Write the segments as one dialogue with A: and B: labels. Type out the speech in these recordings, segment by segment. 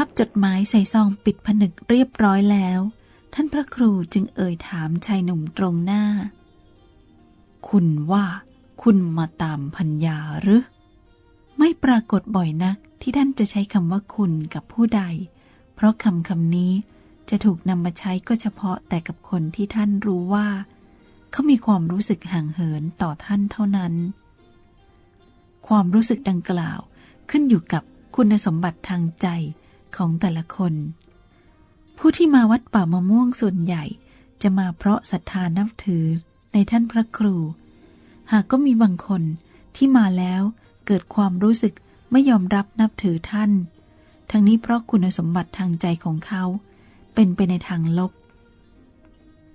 A: พับจดหมายใส่ซองปิดผนึกเรียบร้อยแล้ว ท่านพระครูจึงเอ่ยถามชายหนุ่มตรงหน้า คุณว่าคุณมาตามพัญญาหรือ ไม่ปรากฏบ่อยนักที่ท่านจะใช้คำว่าคุณกับผู้ใด เพราะคำคำนี้จะถูกนำมาใช้ก็เฉพาะแต่กับคนที่ท่านรู้ว่า เขามีความรู้สึกห่างเหินต่อท่านเท่านั้น ความรู้สึกดังกล่าวขึ้นอยู่กับคุณสมบัติทางใจ ของแต่ละคน ผู้ที่มาวัดป่ามะม่วงส่วนใหญ่จะมาเพราะศรัทธานับถือในท่านพระครู หากก็มีบางคนที่มาแล้วเกิดความรู้สึกไม่ยอมรับนับถือท่าน ทั้งนี้เพราะคุณสมบัติทางใจของเขา เป็นไปในทางลบ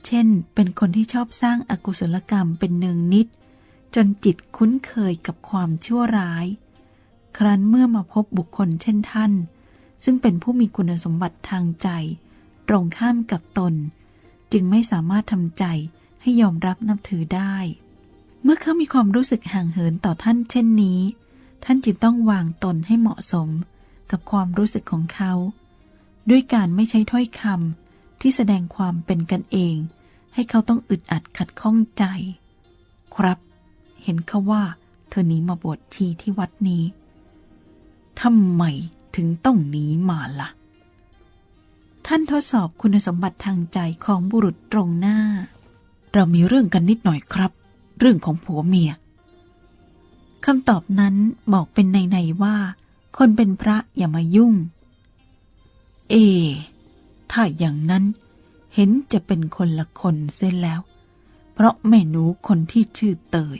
A: เช่น เป็นคนที่ชอบสร้างอากุศลกรรมเป็นเนืองนิด จนจิตคุ้นเคยกับความชั่วร้าย ครั้นเมื่อมาพบบุคคลเช่นท่าน ซึ่งเป็นผู้มีคุณสมบัติทางใจ ตรงข้ามกับตน จึงไม่สามารถทำใจให้ยอมรับนับถือได้ เมื่อเขามีความรู้สึกห่างเหินต่อท่านเช่นนี้ ท่านจึงต้องวางตนให้เหมาะสมกับความรู้สึกของเขา ด้วยการไม่ใช้ถ้อยคำที่แสดงความเป็นกันเอง ให้เขาต้องอึดอัดขัดข้องใจ ครับ เห็นเขาว่า เธอหนีมาบวชชีที่วัดนี้ทำไม ถึงต้องหนีมาละ่ะ ท่านทดสอบคุณสมบัติทางใจของบุรุษตรงหน้า เรามีเรื่องกันนิดหน่อยครับ เรื่องของผัวเมียคำตอบนั้นบอกเป็นในๆว่า คนเป็นพระอย่ามายุ่ง เอ ถ้าอย่างนั้นเห็นจะเป็นคนละคนเส้นแล้ว เพราะแม่หนูคนที่ชื่อเตย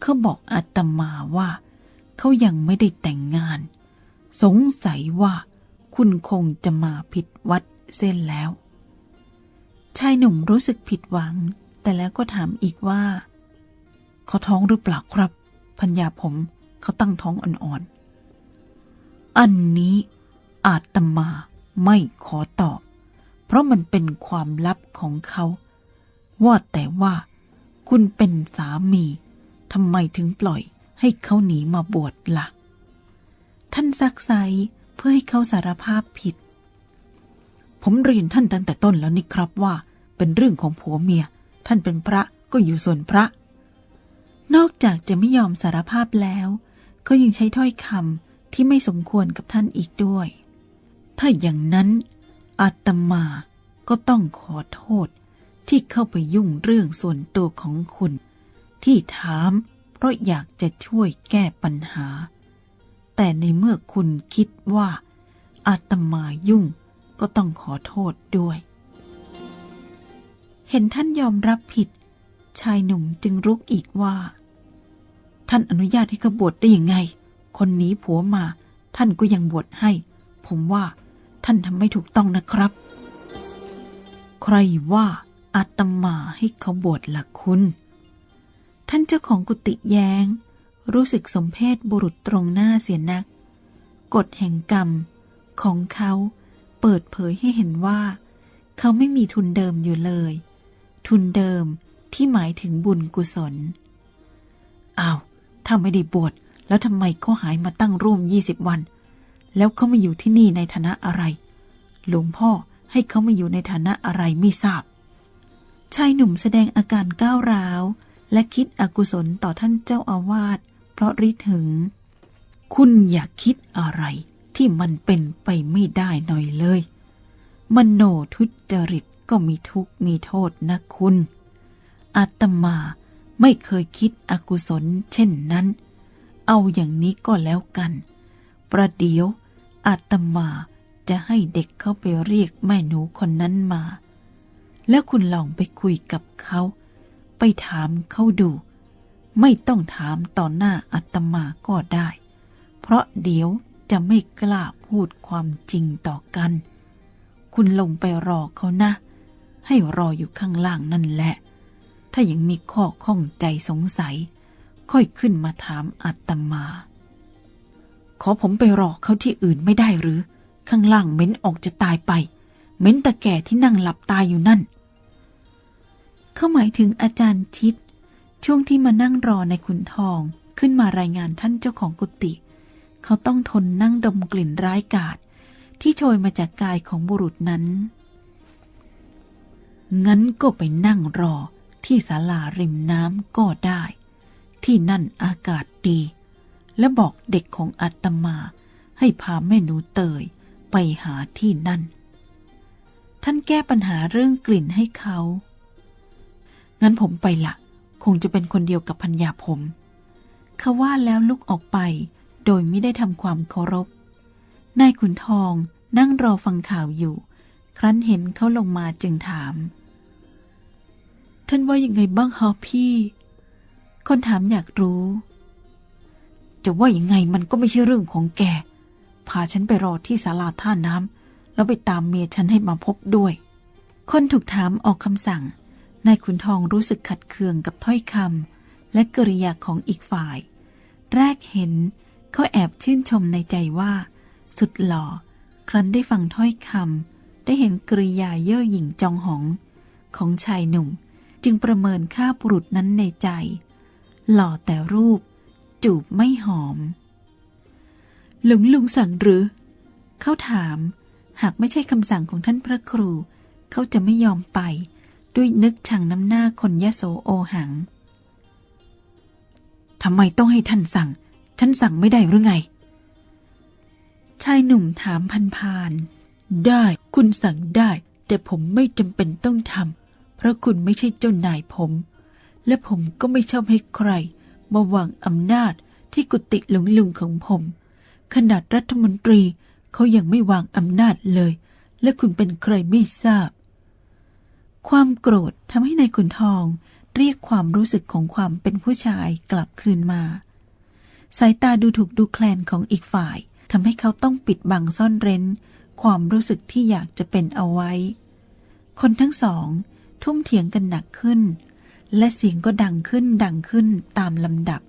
A: เขาบอกอาตมาว่า เขายังไม่ได้แต่งงาน สงสัยว่าคุณคงจะมาผิดวัดเส้นแล้ว ชายหนุ่มรู้สึกผิดหวัง แต่แล้วก็ถามอีกว่าเขาท้องหรือเปล่าครับพัญญาผมเขาตั้งท้องอ่อนๆ อันนี้อาตมาไม่ขอตอบ เพราะมันเป็นความลับของเขา ว่าแต่ว่า คุณเป็นสามีทำไมถึงปล่อยให้เขาหนีมาบวชละ่ะ ท่านซักไซเพื่อให้เขาสารภาพผิด ผมเรียนท่านตั้งแต่ต้นแล้วนี่ครับว่า เป็นเรื่องของผัวเมีย ท่านเป็นพระก็อยู่ส่วนพระ นอกจากจะไม่ยอมสารภาพแล้ว ก็ยังใช้ถ้อยคำที่ไม่สมควรกับท่านอีกด้วย ถ้าอย่างนั้นอาตมาก็ต้องขอโทษ ที่เข้าไปยุ่งเรื่องส่วนตัวของคุณ ที่ถามเพราะอยากจะช่วยแก้ปัญหา แต่ในเมื่อคุณคิดว่า อาตมายุ่งก็ต้องขอโทษด้วย เห็นท่านยอมรับผิด ชายหนุ่มจึงรุกอีกว่า ท่านอนุญาตให้เขาบวชได้ยังไง คนหนีผัวมา ท่านก็ยังบวชให้ ผมว่า ท่านทำไม่ถูกต้องนะครับ ใครว่าอาตมาให้เขาบวชละคุณ ท่านเจ้าของกุฏิแยง้ง รู้สึกสมเพศบุรุษตรงหน้าเสียนัก กฎแห่งกรรมของเขาเปิดเผยให้เห็นว่า เขาไม่มีทุนเดิมอยู่เลย ทุนเดิมที่หมายถึงบุญกุศลอ้าวถ้าไม่ได้บวชแล้วทำไมเขาหายมาตั้งร่วมยี่สิบวัน แล้วเขามาอยู่ที่นี่ในฐานะอะไร หลวงพ่อให้เขามาอยู่ในฐานะอะไรไม่ทราบ ชายหนุ่มแสดงอาการก้าวร้าว และคิดอกุศลต่อท่านเจ้าอาวาส ราะริถึง คุณอย่าคิดอะไรที่มันเป็นไปไม่ได้หน่อยเลย มโนทุจริตก็มีทุกข์มีโทษนะคุณ อาตมาไม่เคยคิดอกุศลเช่นนั้น เอาอย่างนี้ก็แล้วกัน ประเดี๋ยวอาตมาจะให้เด็กเข้าไปเรียกแม่หนูคนนั้นมา แล้วคุณลองไปคุยกับเขา ไปถามเขาดู ไม่ต้องถามต่อหน้าอาตมาก็ได้ เพราะเดี๋ยวจะไม่กล้าพูดความจริงต่อกัน คุณลงไปรอเขานะ ให้รออยู่ข้างล่างนั่นแหละ ถ้ายังมีข้อข้องใจสงสัย ค่อยขึ้นมาถามอาตมา ขอผมไปรอเขาที่อื่นไม่ได้หรือ ข้างล่างเม้นออกจะตายไป เม้นตะแก่ที่นั่งหลับตายอยู่นั่น เขาหมายถึงอาจารย์ชิด ช่วงที่มานั่งรอในขุนทองขึ้นมารายงานท่านเจ้าของกุฏิเขาต้องทนนั่งดมกลิ่นร้ายกาจที่โชยมาจากกายของบุรุษนั้น งั้นก็ไปนั่งรอที่ศาลาริมน้ำก็ได้ ที่นั่นอากาศดี และบอกเด็กของอาตมาให้พาแม่หนูเตยไปหาที่นั่น ท่านแก้ปัญหาเรื่องกลิ่นให้เขา งั้นผมไปละ คงจะเป็นคนเดียวกับพัญญาผมเขาว่าแล้วลุกออกไป โดยไม่ได้ทำความเคารพ นายขุนทองนั่งรอฟังข่าวอยู่ ครั้นเห็นเขาลงมาจึงถาม ท่านว่ายังไงบ้างฮะพี่ คนถามอยากรู้ จะว่ายังไงมันก็ไม่ใช่เรื่องของแก พาฉันไปรอที่ศาลาท่าน้ำแล้วไปตามเมียฉันให้มาพบด้วย คนถูกถามออกคำสั่ง นายขุนทองรู้สึกขัดเคืองกับถ้อยคำและกริยาของอีกฝ่าย แรกเห็นเขาแอบชื่นชมในใจว่า สุดหล่อ ครั้นได้ฟังถ้อยคำได้เห็นกริยาเย่อหยิ่งจองหอง ของชายหนุ่ม จึงประเมินค่าบุรุษนั้นในใจ หล่อแต่รูป จูบไม่หอม หลงลุงสั่งหรือ เขาถาม หากไม่ใช่คำสั่งของท่านพระครู เขาจะไม่ยอมไป ด้วยนึกชังน้ำหน้าคนยโสโอหัง ทำไมต้องให้ท่านสั่ง ฉันสั่งไม่ได้หรือไง ชายหนุ่มถามพันพานได้คุณสั่งได้ แต่ผมไม่จำเป็นต้องทำเพราะคุณไม่ใช่เจ้านายผม และผมก็ไม่ชอบให้ใคร มาวางอำนาจที่กุฏิหลงลุงของผม ขนาดรัฐมนตรีเขายังไม่วางอำนาจเลย และคุณเป็นใครไม่ทราบ ความโกรธทำให้ในายขุนทองเรียกความรู้สึกของความเป็นผู้ชายกลับคืนมา สายตาดูถูกดูแคลนของอีกฝ่ายทำให้เขาต้องปิดบังซ่อนเร้น ความรู้สึกที่อยากจะเป็นเอาไว้ คนทั้งสอง ทุ่มเถียงกันหนักขึ้น และเสียงก็ดังขึ้นดังขึ้นตามลำดับ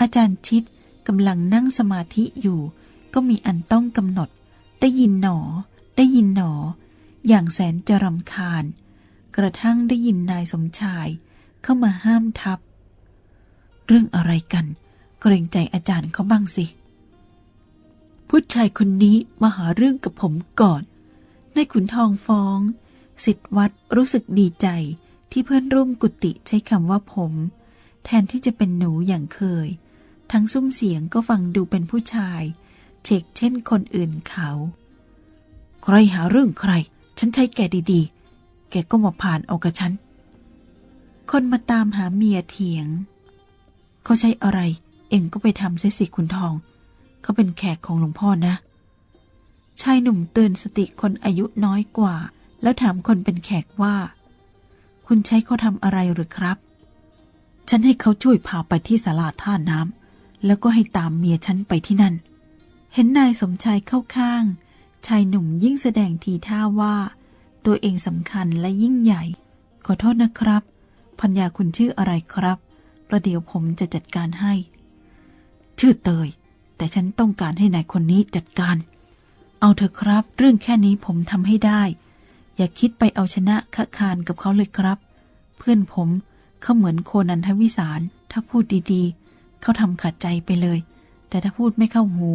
A: อาจารย์ชิดกำลังนั่งสมาธิอยู่ ก็มีอันต้องกำหนด ได้ยินหนอ ได้ยินหนอ อย่างแสนจะรำคาญ กระทั่งได้ยินนายสมชายเข้ามาห้ามทับ เรื่องอะไรกัน เกรงใจอาจารย์เขาบ้างสิ ผู้ชายคนนี้มาหาเรื่องกับผมก่อนนายขุนทองฟ้อง สิทธวัดรู้สึกดีใจที่เพื่อนร่วมกุฏิใช้คำว่าผม แทนที่จะเป็นหนูอย่างเคย ทั้งซุ้มเสียงก็ฟังดูเป็นผู้ชายเชกเช่นคนอื่นเขา ใครหาเรื่องใคร ฉันใช้แกดีๆ แกก็มาผ่านเอากับฉัน คนมาตามหาเมียเถียง เขาใช้อะไร เองก็ไปทำเสียสิคุณทอง เขาเป็นแขกของหลวงพ่อนะ ชายหนุ่มเตือนสติคนอายุน้อยกว่า แล้วถามคนเป็นแขกว่า คุณใช้เขาทำอะไรหรือครับ ฉันให้เขาช่วยพาไปที่ศาลาท่าน้ำแล้วก็ให้ตามเมียฉันไปที่นั่น เห็นนายสมชายเข้าข้าง ชายหนุ่มยิ่งแสดงทีท่าว่า ตัวเองสำคัญและยิ่งใหญ่ ขอโทษนะครับพัญญาคุณชื่ออะไรครับ ประเดี๋ยวผมจะจัดการให้ ชื่อเตย แต่ฉันต้องการให้นายคนนี้จัดการ เอาเถอะครับ เรื่องแค่นี้ผมทำให้ได้ อย่าคิดไปเอาชนะคะคานกับเขาเลยครับ เพื่อนผมเขาเหมือนโคนันทวิสารถ้าพูดดีๆ เขาทำขัดใจไปเลย แต่ถ้าพูดไม่เข้าหู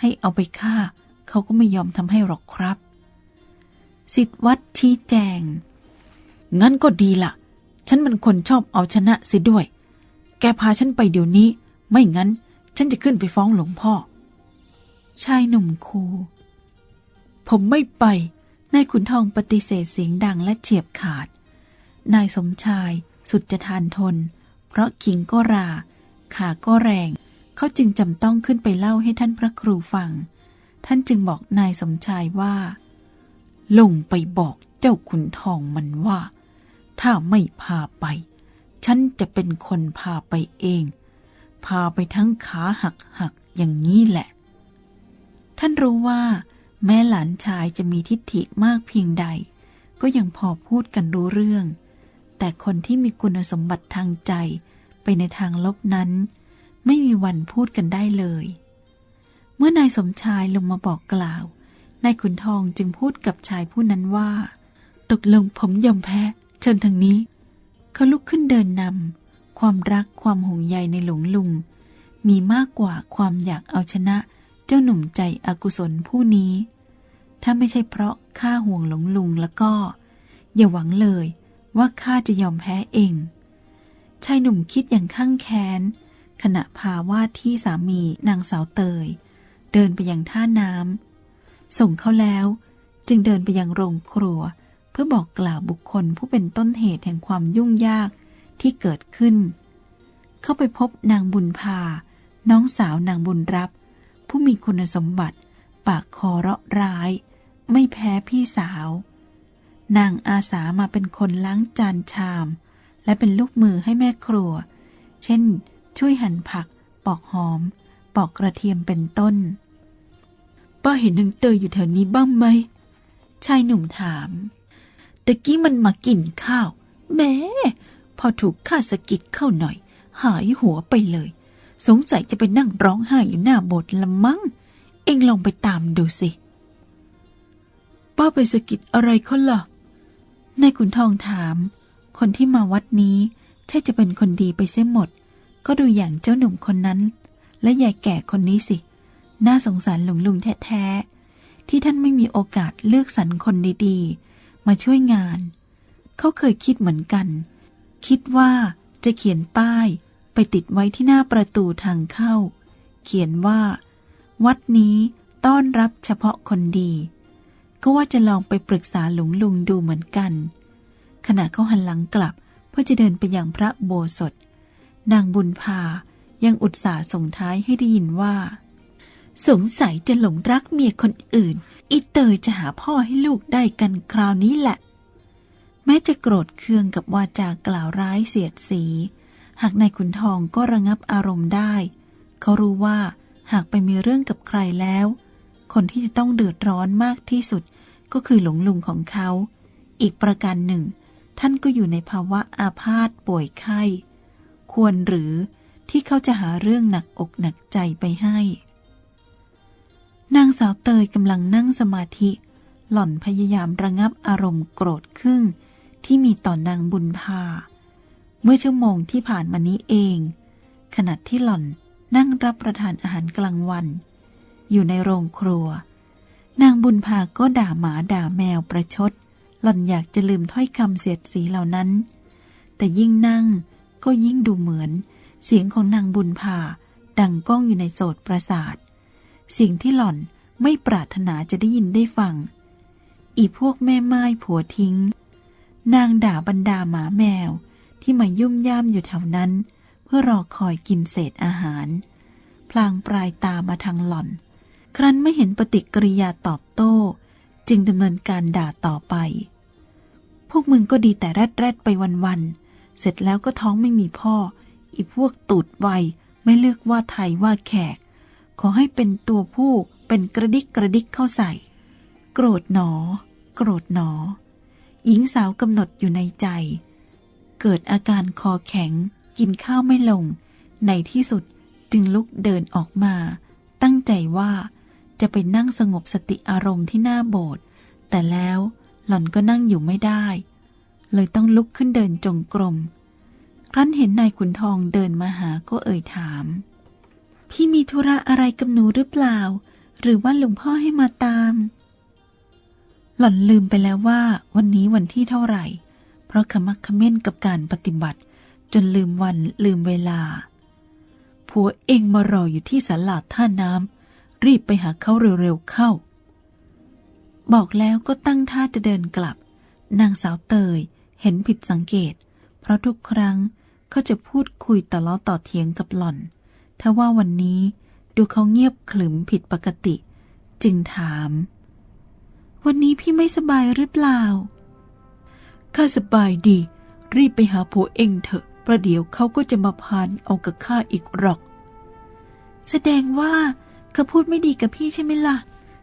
A: ให้เอาไปฆ่า เขาก็ไม่ยอมทำให้หรอกครับ สิทธวัดชี้แจง งั้นก็ดีละฉันมันคนชอบเอาชนะสิด้วย แกพาฉันไปเดี๋ยวนี้ ไม่งั้น ฉันจะขึ้นไปฟ้องหลวงพ่อ ชายหนุ่มคูผมไม่ไป นายขุนทองปฏิเสธเสียงดังและเฉียบขาด นายสมชายสุดจะทานทน เพราะขิงก็รา ขาก็แรง เขาจึงจำต้องขึ้นไปเล่าให้ท่านพระครูฟัง ท่านจึงบอกนายสมชายว่า ลงไปบอกเจ้าขุนทองมันว่า ถ้าไม่พาไป ฉันจะเป็นคนพาไปเอง พาไปทั้งขาหักหักๆอย่างนี้แหละ ท่านรู้ว่า แม้หลานชายจะมีทิฏฐิมากเพียงใด ก็ยังพอพูดกันรู้เรื่อง แต่คนที่มีคุณสมบัติทางใจไปในทางลบนั้น ไม่มีวันพูดกันได้เลย เมื่อนายสมชายลงมาบอกกล่าว นายขุนทองจึงพูดกับชายผู้นั้นว่า ตกลงผมยอมแพ้ เชิญทางนี้ เขาลุกขึ้นเดินนำความรักความห่วงใยในหลวงลุง มีมากกว่าความอยากเอาชนะ เจ้าหนุ่มใจอกุศลผู้นี้ ถ้าไม่ใช่เพราะข้าห่วงหลงลุงแล้วก็ อย่าหวังเลยว่าข้าจะยอมแพ้เอง ชายหนุ่มคิดอย่างข้างแค้น ขณะพาว่าที่สามีนางสาวเตย เดินไปยังท่าน้ำ ส่งเขาแล้ว จึงเดินไปยังโรงครัว เพื่อบอกกล่าวบุคคลผู้เป็นต้นเหตุแห่งความยุ่งยากที่เกิดขึ้น เข้าไปพบนางบุญพา น้องสาวนางบุญรับ ผู้มีคุณสมบัติ ปากคอเราะร้าย ไม่แพ้พี่สาว นางอาสามาเป็นคนล้างจานชาม และเป็นลูกมือให้แม่ครัว เช่น ช่วยหั่นผัก ปอกหอม ปอกกระเทียมเป็นต้น ป้าเห็นนางเตยอยู่แถวนี้บ้างไหม ชายหนุ่มถาม ตะกี้มันมากินข้าว แม่พอถูกข้าสะกิดเข้าหน่อย หายหัวไปเลย สงสัยจะไปนั่งร้องไห้อยู่หน้าโบสถ์ละมั้ง เอ็งลองไปตามดูสิ ป้าไปสะกิดอะไรเขาล่ะ นายขุนทองถาม คนที่มาวัดนี้ใช่จะเป็นคนดีไปเสียหมด ก็ดูอย่างเจ้าหนุ่มคนนั้น และยายแก่คนนี้สิ น่าสงสารหลวงลุงแท้ๆ ที่ท่านไม่มีโอกาสเลือกสรรคนดีๆ มาช่วยงาน เขาเคยคิดเหมือนกัน คิดว่าจะเขียนป้ายไปติดไว้ที่หน้าประตูทางเข้า เขียนว่า วัดนี้ต้อนรับเฉพาะคนดี ก็ว่าจะลองไปปรึกษาหลวงลุงดูเหมือนกัน ขณะเขาหันหลังกลับเพื่อจะเดินไปยังพระโบสถนางบุญพายังอุตส่าห์ส่งท้ายให้ได้ยินว่า สงสัยจะหลงรักเมียคนอื่น อีเตยจะหาพ่อให้ลูกได้กันคราวนี้แหละ แม้จะโกรธเคืองกับวาจากล่าวร้ายเสียดสี หากนายขุนทองก็ระงับอารมณ์ได้ เขารู้ว่าหากไปมีเรื่องกับใครแล้ว คนที่จะต้องเดือดร้อนมากที่สุดก็คือหลวงลุงของเขา อีกประการหนึ่ง ท่านก็อยู่ในภาวะอาพาธป่วยไข้ ควรหรือที่เขาจะหาเรื่องหนักอกหนักใจไปให้ นางสาวเตยกำลังนั่งสมาธิ หล่อนพยายามระงับอารมณ์โกรธขึ้นที่มีต่อนางบุญพา เมื่อชั่วโมงที่ผ่านมานี้เอง ขณะที่หล่อนนั่งรับประทานอาหารกลางวัน อยู่ในโรงครัว นางบุญพาก็ด่าหมาด่าแมวประชด หล่อนอยากจะลืมถ้อยคำเสียดสีเหล่านั้น แต่ยิ่งนั่งก็ยิ่งดูเหมือน เสียงของนางบุญพาดังก้องอยู่ในโสตประสาท สิ่งที่หล่อนไม่ปรารถนาจะได้ยินได้ฟัง อีพวกแม่ไม้ผัวทิ้ง นางด่าบรรดาหมาแมวที่มายุ่มย่ามอยู่แถวนั้น เพื่อรอคอยกินเศษอาหาร พลางปลายตามาทางหล่อน ครั้นไม่เห็นปฏิกิริยาตอบโต้ จึงดำเนินการด่าต่อไป พวกมึงก็ดีแต่แรดแรดไปวันๆ เสร็จแล้วก็ท้องไม่มีพ่อ อีพวกตูดไวไม่เลือกว่าไทยว่าแขก ขอให้เป็นตัวผู้เป็นกระดิกกระดิกเข้าใส่ โกรธหนอ โกรธหนอ หญิงสาวกำหนดอยู่ในใจ เกิดอาการคอแข็ง กินข้าวไม่ลง ในที่สุดจึงลุกเดินออกมา ตั้งใจว่าจะไปนั่งสงบสติอารมณ์ที่หน้าโบสถ์แต่แล้วหล่อนก็นั่งอยู่ไม่ได้ เลยต้องลุกขึ้นเดินจงกรม ครั้นเห็นนายขุนทองเดินมาหาก็เอ่ยถาม พี่มีธุระอะไรกับหนูหรือเปล่า หรือว่าหลวงพ่อให้มาตาม หล่อนลืมไปแล้วว่า วันนี้วันที่เท่าไหร่ เพราะขมักเขม้นกับการปฏิบัติ จนลืมวันลืมเวลา ผัวเองมารออยู่ที่สลาดท่าน้ำรีบไปหาเขาเร็วๆเข้า บอกแล้วก็ตั้งท่าจะเดินกลับ นางสาวเตยเห็นผิดสังเกต เพราะทุกครั้งเขาจะพูดคุยต่อล้อต่อเถียงกับหล่อน ถ้าว่าวันนี้ดูเขาเงียบขรึมผิดปกติ จึงถาม วันนี้พี่ไม่สบายหรือเปล่า ข้าสบายดี รีบไปหาผัวเองเถอะ ประเดี๋ยวเขาก็จะมาพานเอากับข้าอีกหรอก แสดงว่าเขาพูดไม่ดีกับพี่ใช่ไหมล่ะ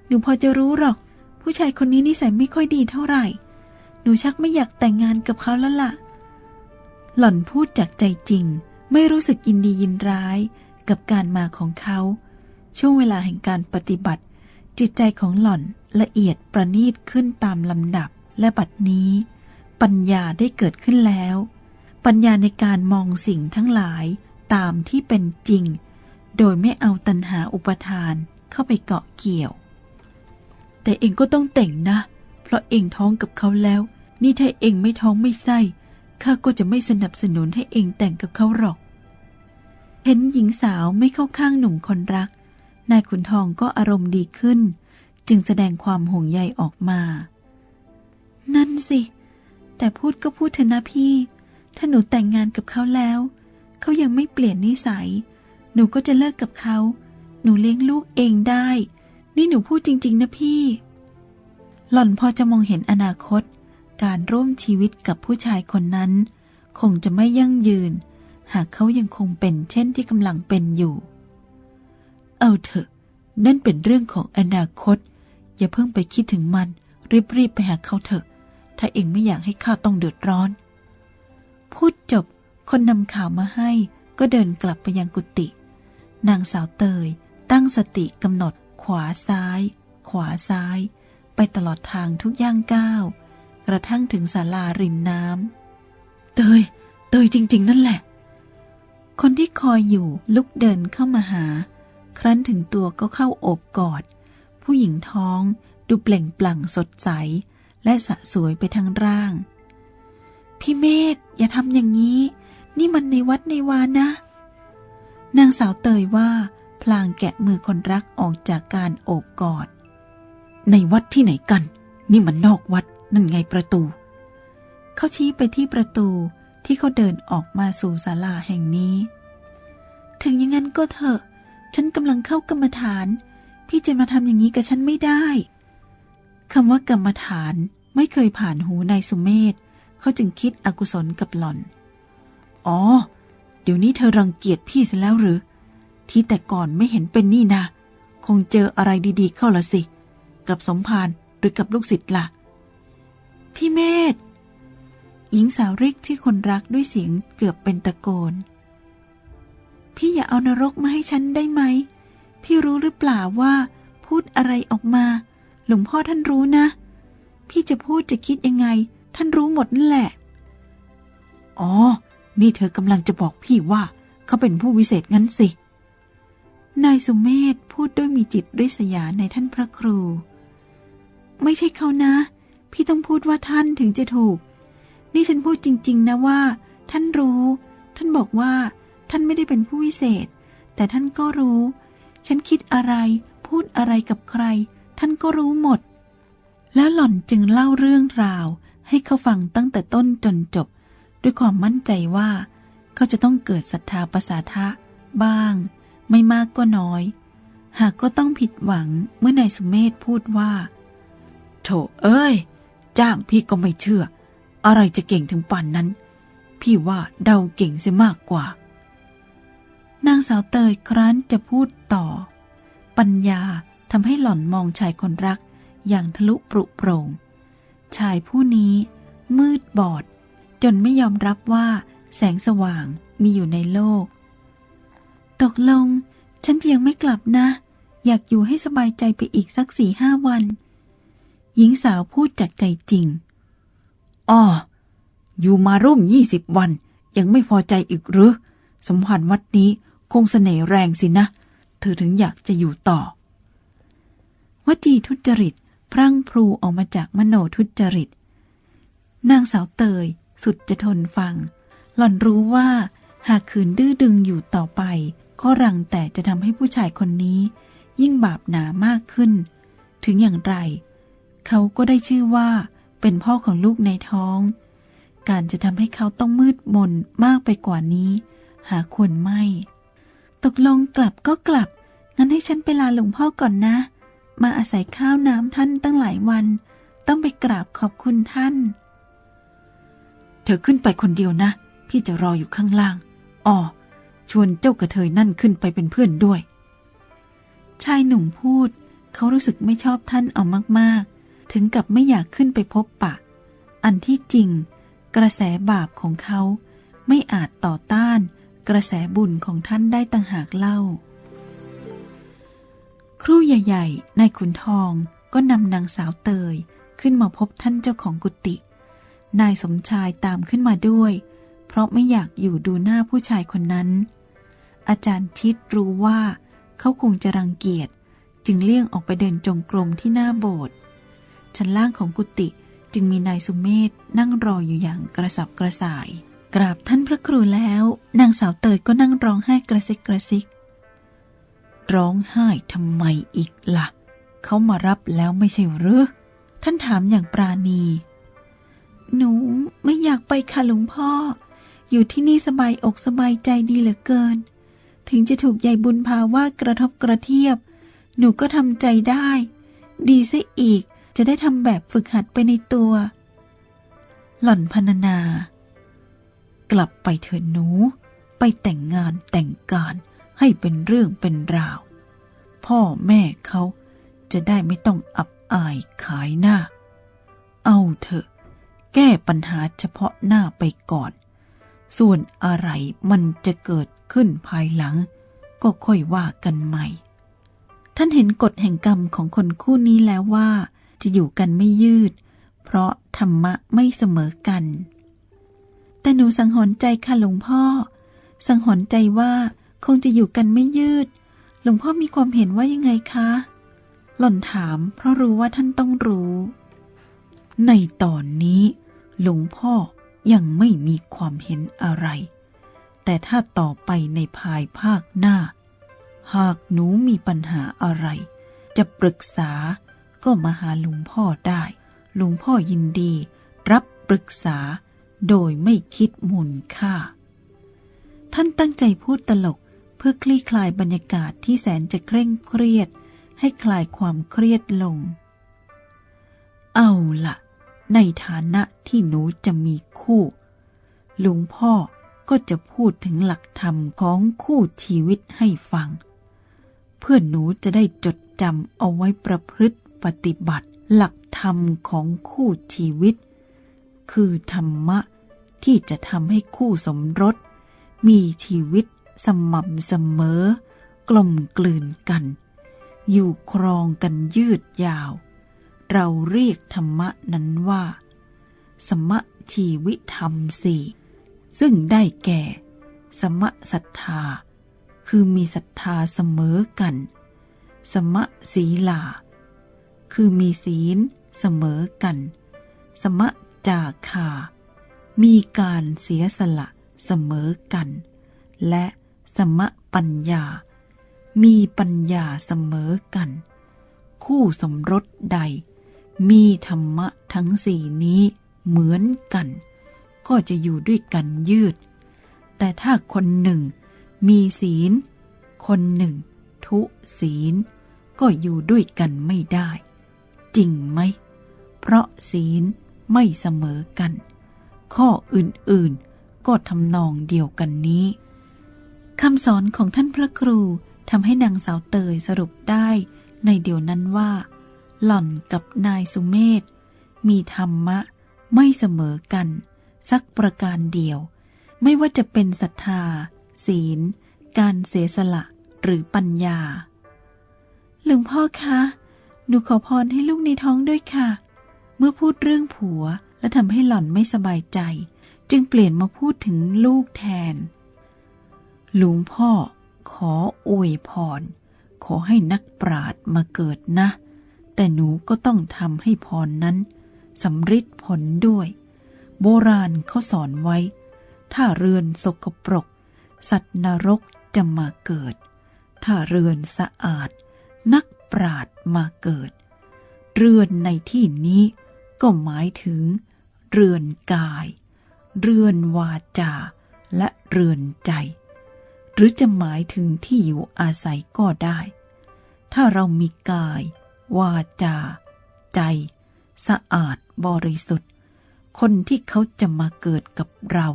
A: หนูพอจะรู้หรอก ผู้ชายคนนี้นิสัยไม่ค่อยดีเท่าไหร่ หนูชักไม่อยากแต่งงานกับเขาแล้วล่ะ หล่อนพูดจากใจจริง ไม่รู้สึกยินดียินร้าย กับการมาของเขา ช่วงเวลาแห่งการปฏิบัติ จิตใจของหล่อนละเอียดประณีตขึ้นตามลำดับ และบัดนี้ ปัญญาได้เกิดขึ้นแล้ว ปัญญาในการมองสิ่งทั้งหลายตามที่เป็นจริง โดยไม่เอาตัณหาอุปทานเข้าไปเกาะเกี่ยว แต่เองก็ต้องแต่งนะ เพราะเองท้องกับเขาแล้ว นี่ถ้าเองไม่ท้องไม่ไส้ข้าก็จะไม่สนับสนุนให้เองแต่งกับเขาหรอก เห็นหญิงสาวไม่เข้าข้างหนุ่มคนรัก นายขุนทองก็อารมณ์ดีขึ้น จึงแสดงความห่วงใยออกมา นั่นสิ แต่พูดก็พูดเถอะนะพี่ ถ้าหนูแต่งงานกับเขาแล้ว เขายังไม่เปลี่ยนนิสัย หนูก็จะเลิกกับเขา หนูเลี้ยงลูกเองได้ นี่หนูพูดจริง ๆ นะพี่ หล่อนพอจะมองเห็นอนาคต การร่วมชีวิตกับผู้ชายคนนั้น คงจะไม่ยั่งยืน หากเขายังคงเป็นเช่นที่กำลังเป็นอยู่ เอาเถอะ นั่นเป็นเรื่องของอนาคต อย่าเพิ่งไปคิดถึงมัน รีบๆไปหาเขาเถอะ ถ้าเองไม่อยากให้ข้าต้องเดือดร้อน พูดจบ คนนำข่าวมาให้ก็เดินกลับไปยังกุฏิ นางสาวเตย ตั้งสติกำหนด ขวาซ้าย ขวาซ้าย ไปตลอดทางทุกย่างก้าว กระทั่งถึงศาลาริมน้ำ เตย เตยจริง ๆ นั่นแหละ คนที่คอยอยู่ลุกเดินเข้ามาหา ครั้นถึงตัวก็เข้าโอบกอด ผู้หญิงท้องดูเปล่งปลั่งสดใส และสะสวยไปทั้งร่าง พี่เมธอย่าทำอย่างนี้ นี่มันในวัดในวานะ นางสาวเตยว่าพลางแกะมือคนรักออกจากการโอบกอด ในวัดที่ไหนกัน นี่มันนอกวัดนั่นไงประตู เขาชี้ไปที่ประตู ที่เขาเดินออกมาสู่ศาลาแห่งนี้ ถึงอย่างนั้นก็เถอะ ฉันกำลังเข้ากรรมฐาน พี่จะมาทำอย่างนี้กับฉันไม่ได้คำว่ากรรมฐานไม่เคยผ่านหูนายสุเมธเขาจึงคิดอกุศลกับหล่อน อ๋อ เดี๋ยวนี้เธอรังเกียจพี่เสแล้วหรือ ที่แต่ก่อนไม่เห็นเป็นนี่นะ คงเจออะไรดีๆเข้าละสิ กับสมภารหรือกับลูกศิษย์ล่ะ พี่เมธ หญิงสาวเรียกที่อคนรักด้วยเสียงเกือบเป็นตะโกน พี่อย่าเอานรกมาให้ฉันได้ไหม พี่รู้หรือเปล่าว่า พูดอะไรออกมา หลวงพ่อท่านรู้นะ พี่จะพูดจะคิดยังไง ท่านรู้หมดนั่นแหละ อ๋อ นี่เธอกำลังจะบอกพี่ว่า เขาเป็นผู้วิเศษงั้นสิ นายสุเมธพูดด้วยมีจิตริษยาในท่านพระครู ไม่ใช่เขานะ พี่ต้องพูดว่าท่านถึงจะถูก นี่ฉันพูดจริง ๆ นะว่า ท่านรู้ ท่านบอกว่า ท่านไม่ได้เป็นผู้วิเศษ แต่ท่านก็รู้ ฉันคิดอะไร พูดอะไรกับใคร ท่านก็รู้หมด แล้วหล่อนจึงเล่าเรื่องราว ให้เขาฟังตั้งแต่ต้นจนจบ ด้วยความมั่นใจว่า เขาจะต้องเกิดศรัทธาประสาทะ บ้าง ไม่มากก็น้อย หากก็ต้องผิดหวังเมื่อนายสุเมธพูดว่าโถเอ้ย จ้างพี่ก็ไม่เชื่อ อะไรจะเก่งถึงป่านนั้น พี่ว่าเดาเก่งเสียมากกว่า นางสาวเตยครั้นจะพูดต่อ ปัญญาทำให้หล่อนมองชายคนรักอย่างทะลุปรุโปร่ง ชายผู้นี้มืดบอด จนไม่ยอมรับว่าแสงสว่างมีอยู่ในโลก ตกลง ฉันยังไม่กลับนะ อยากอยู่ให้สบายใจไปอีกสักสี่ห้าวัน หญิงสาวพูดจากใจจริง อ้ออยู่มาร่วมยี่สิบวัน ยังไม่พอใจอีกหรือ สมภารวัดนี้คงเสน่ห์แรงสินะ เธอถึงอยากจะอยู่ต่อ วจีทุจริต พรั่งพรูออกมาจากมโนทุจริต นางสาวเตยสุดจะทนฟัง หล่อนรู้ว่าหากขืนดื้อดึงอยู่ต่อไป ก็รังแต่จะทำให้ผู้ชายคนนี้ ยิ่งบาปหนามากขึ้น ถึงอย่างไร เขาก็ได้ชื่อว่า เป็นพ่อของลูกในท้อง การจะทำให้เขาต้องมืดมนมากไปกว่านี้ หาควรไม่ ตกลงกลับก็กลับ งั้นให้ฉันไปลาหลวงพ่อก่อนนะ มาอาศัยข้าวน้ำท่านตั้งหลายวัน ต้องไปกราบขอบคุณท่าน เธอขึ้นไปคนเดียวนะ พี่จะรออยู่ข้างล่างอ๋อชวนเจ้ากระเทยนั่นขึ้นไปเป็นเพื่อนด้วย ชายหนุ่มพูด เขารู้สึกไม่ชอบท่านเอามากๆ ถึงกับไม่อยากขึ้นไปพบปะ อันที่จริง กระแสบาปของเขาไม่อาจต่อต้านกระแสบุญของท่านได้ต่างหากเล่า ครู่ใหญ่ๆนายขุนทองก็นำนางสาวเตยขึ้นมาพบท่านเจ้าของกุฏิ นายสมชายตามขึ้นมาด้วย เพราะไม่อยากอยู่ดูหน้าผู้ชายคนนั้น อาจารย์ชิดรู้ว่าเขาคงจะรังเกียจจจึงเลี่ยงออกไปเดินจงกรมที่หน้าโบสถ์ ชั้นล่างของกุฏิจึงมีนายสุเมธนั่งรออยู่อย่างกระสับกระส่าย กราบท่านพระครูแล้ว นางสาวเตยก็นั่งร้องไห้กระซิกกระซิก ร้องไห้ทำไมอีกละ่ะ เขามารับแล้วไม่ใช่หรือท่านถามอย่างปราณี หนูไม่อยากไปค่ะหลวงพ่อ อยู่ที่นี่สบายอกสบายใจดีเหลือเกิน ถึงจะถูกยายบุญพาว่ากระทบกระเทียบ หนูก็ทำใจได้ ดีซะอีก จะได้ทำแบบฝึกหัดไปในตัว หล่อนพรรณนา กลับไปเถิดหนู ไปแต่งงานแต่งการให้เป็นเรื่องเป็นราว พ่อแม่เขาจะได้ไม่ต้องอับอายขายหน้า เอาเถอะ แก้ปัญหาเฉพาะหน้าไปก่อน ส่วนอะไรมันจะเกิดขึ้นภายหลัง ก็ค่อยว่ากันใหม่ ท่านเห็นกฎแห่งกรรมของคนคู่นี้แล้วว่า จะอยู่กันไม่ยืด เพราะธรรมะไม่เสมอกัน แต่หนูสังหรณ์ใจค่ะหลวงพ่อ สังหรณ์ใจว่าคงจะอยู่กันไม่ยืด หลวงพ่อมีความเห็นว่ายังไงคะ หล่อนถามเพราะรู้ว่าท่านต้องรู้ ในตอนนี้หลวงพ่อยังไม่มีความเห็นอะไร แต่ถ้าต่อไปในภายภาคหน้า หากหนูมีปัญหาอะไร จะปรึกษา ก็มาหาหลวงพ่อได้หลวงพ่อยินดี รับปรึกษา โดยไม่คิดมูลค่า ท่านตั้งใจพูดตลกเพื่อคลี่คลายบรรยากาศที่แสนจะเคร่งเครียด ให้คลายความเครียดลง เอาละในฐานะที่หนูจะมีคู่ลวงพ่อก็จะพูดถึงหลักธรรมของคู่ชีวิตให้ฟัง เพื่อนหนูจะได้จดจำเอาไว้ประพฤติ ปฏิบัติหลักธรรมของคู่ชีวิต คือธรรมะที่จะทำให้คู่สมรส มีชีวิตสม่ำเสมอ กลมกลืนกัน อยู่ครองกันยืดยาว เราเรียกธรรมะนั้นว่า สมะชีวิธรรมสี่ซึ่งได้แก่ สมะศรัทธา คือมีศรัทธาเสมอกัน สมะศีลา คือมีศีลเสมอกัน สมะจาคา มีการเสียสละเสมอกัน และสมะปัญญา มีปัญญาเสมอกัน คู่สมรสใด มีธรรมะทั้งสี่นี้เหมือนกัน ก็จะอยู่ด้วยกันยืด แต่ถ้าคนหนึ่ง มีศีล คนหนึ่ง ทุศีล ก็อยู่ด้วยกันไม่ได้ จริงไหม เพราะศีลไม่เสมอกัน ข้ออื่นๆ ก็ทำนองเดียวกันนี้คำสอนของท่านพระครูทำให้นางสาวเตยสรุปได้ในเดียวนั้นว่า หล่อนกับนายสุเมธมีธรรมะไม่เสมอกัน สักประการเดียว ไม่ว่าจะเป็นศรัทธา ศีล การเสียสละหรือปัญญา หลวงพ่อคะ หนูขอพรให้ลูกในท้องด้วยค่ะ เมื่อพูดเรื่องผัวและทำให้หล่อนไม่สบายใจ จึงเปลี่ยนมาพูดถึงลูกแทน หลวงพ่อขออวยพร ขอให้นักปราดมาเกิดนะ แต่หนูก็ต้องทำให้พรนั้นสำฤทธิ์ผลด้วย โบราณเขาสอนไว้ ถ้าเรือนสกปรก สัตว์นรกจะมาเกิด ถ้าเรือนสะอาด นัก ปราดมาเกิด เรือนในที่นี้ก็หมายถึง เรือนกาย เรือนวาจา และเรือนใจ หรือจะหมายถึงที่อยู่อาศัยก็ได้ ถ้าเรามีกาย วาจา ใจ สะอาดบริสุทธิ์ คนที่เขาจะมาเกิดกับเรา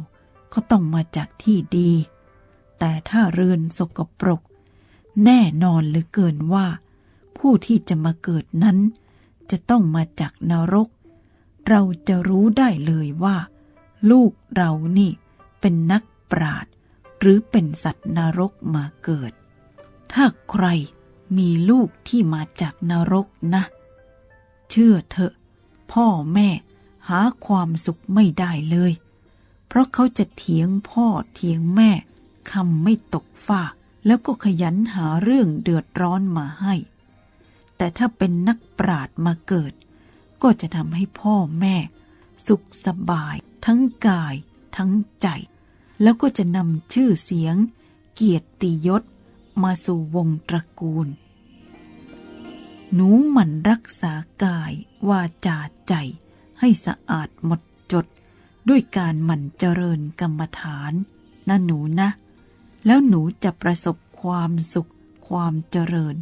A: ก็ต้องมาจากที่ดี แต่ถ้าเรือนสกปรกแน่นอนหลือเกินว่า ผู้ที่จะมาเกิดนั้น จะต้องมาจากนรก เราจะรู้ได้เลยว่า ลูกเรานี่เป็นนักปราดหรือเป็นสัตว์นรกมาเกิด ถ้าใครมีลูกที่มาจากนรกนะ เชื่อเถอะ พ่อแม่หาความสุขไม่ได้เลย เพราะเขาจะเถียงพ่อเถียงแม่คำไม่ตกฟาแล้วก็ขยันหาเรื่องเดือดร้อนมาให้ แต่ถ้าเป็นนักปราดมาเกิด ก็จะทำให้พ่อแม่ สุขสบาย ทั้งกาย ทั้งใจ แล้วก็จะนำชื่อเสียง เกียรติยศ มาสู่วงตระกูล หนูหมั่นรักษากายวาจาใจ ให้สะอาดหมดจด ด้วยการหมั่นเจริญกรรมฐานนะหนูนะ แล้วหนูจะประสบความสุขความเจริญ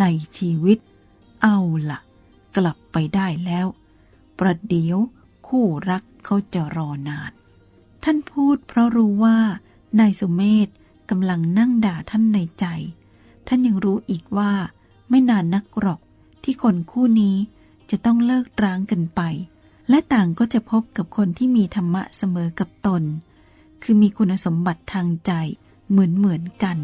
A: ในชีวิต เอาละ่ะกลับไปได้แล้ว ประเดี๋ยวคู่รักเขาจะรอนาน ท่านพูดเพราะรู้ว่านายสุเมธกำลังนั่งด่าท่านในใจ ท่านยังรู้อีกว่า ไม่นานนักหรอกที่คนคู่นี้จะต้องเลิกร้างกันไป และต่างก็จะพบกับคนที่มีธรรมะเสมอกับตน คือมีคุณสมบัติทางใจเหมือนเหมือนๆกัน